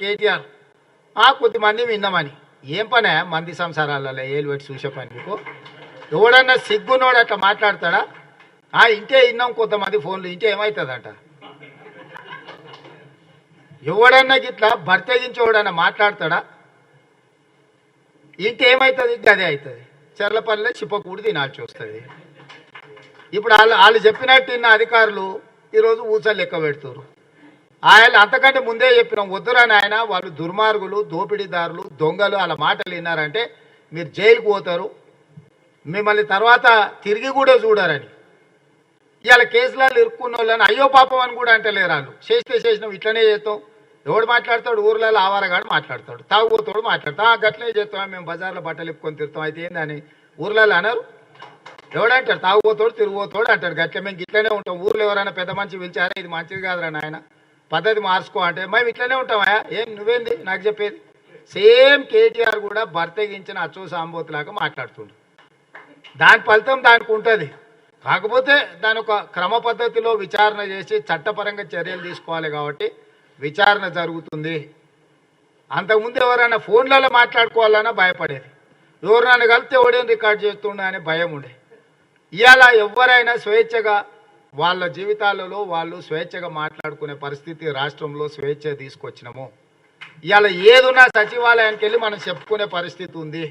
కేటీఆర్. ఆ కొద్దిమంది విన్నామని. ఏం పనే మంది సంసారాలలో ఏలు పెట్టి చూసే పని మీకు ఎవడన్నా సిగ్గునోడు అట్లా మాట్లాడతాడా? ఆ ఇంటే విన్నాం కొంతమంది ఫోన్లు ఇంటే ఏమవుతుందట ఎవడన్నా గిట్లా భర్తగించి ఎవడన్నా మాట్లాడతాడా ఇంటే ఏమవుతుంది అదే అవుతుంది చెర్లపల్లిలో చిప్పకూడి తినాల్సి వస్తుంది. ఇప్పుడు వాళ్ళు వాళ్ళు చెప్పినట్టు ఇన్న అధికారులు ఈరోజు ఊసలు లెక్క పెడుతున్నారు ఆయన అంతకంటే ముందే చెప్పినాం వద్దురని ఆయన వాళ్ళు దుర్మార్గులు దోపిడీదారులు దొంగలు అలా మాటలు విన్నారంటే మీరు జైలుకు పోతారు. మిమ్మల్ని తర్వాత తిరిగి కూడా చూడరని. ఇవాళ కేసులలో ఇరుక్కున్న వాళ్ళని అయ్యో పాపం అని కూడా అంటలేరు వాళ్ళు. చేస్తే చేసినాం ఇట్లనే చేస్తాం. ఎవడు మాట్లాడతాడు ఊర్లలో ఆవారగాడు మాట్లాడతాడు. తాగుబోతాడు మాట్లాడతాం గట్లే చేస్తాం మేము బజార్లో బట్టలు ఇప్పుకొని తిరుతాం అయితే ఏందని? ఊర్లలో అనరు. ఎవడంటాడు? తాగుబోతాడు తిరిగిపోతాడు అంటాడు. గట్ల మేము ఇట్లనే ఉంటాం. ఊర్లో ఎవరైనా పెద్ద మనిషి పిలిచారా? ఇది మంచిది కాదురా నాయన. పద్ధతి మార్చుకో అంటే మేము ఇట్లనే ఉంటామా ఏం నువ్వేంది? నాకు చెప్పేది. సేమ్ కేటీఆర్ కూడా భర్తగించిన అచ్చో సాంబోతులాగా మాట్లాడుతుండు. దాని ఫలితం దానికి ఉంటుంది. కాకపోతే దాని ఒక క్రమ పద్ధతిలో విచారణ చేసి చట్టపరంగా చర్యలు తీసుకోవాలి కాబట్టి విచారణ జరుగుతుంది. అంతకుముందు ఎవరైనా ఫోన్లలో మాట్లాడుకోవాలన్నా భయపడేది. ఎవరైనా కలిస్తే ఓడేం రికార్డ్ చేస్తుండే అనే భయం ఉండే. ఇవాళ ఎవరైనా స్వేచ్ఛగా వాళ్ళ జీవితాలలో వాళ్ళు స్వేచ్ఛగా మాట్లాడుకునే పరిస్థితి రాష్ట్రంలో స్వేచ్ఛ తీసుకొచ్చినాము. ఇవాళ ఏదున్నా సచివాలయానికి వెళ్ళి మనం చెప్పుకునే పరిస్థితి ఉంది.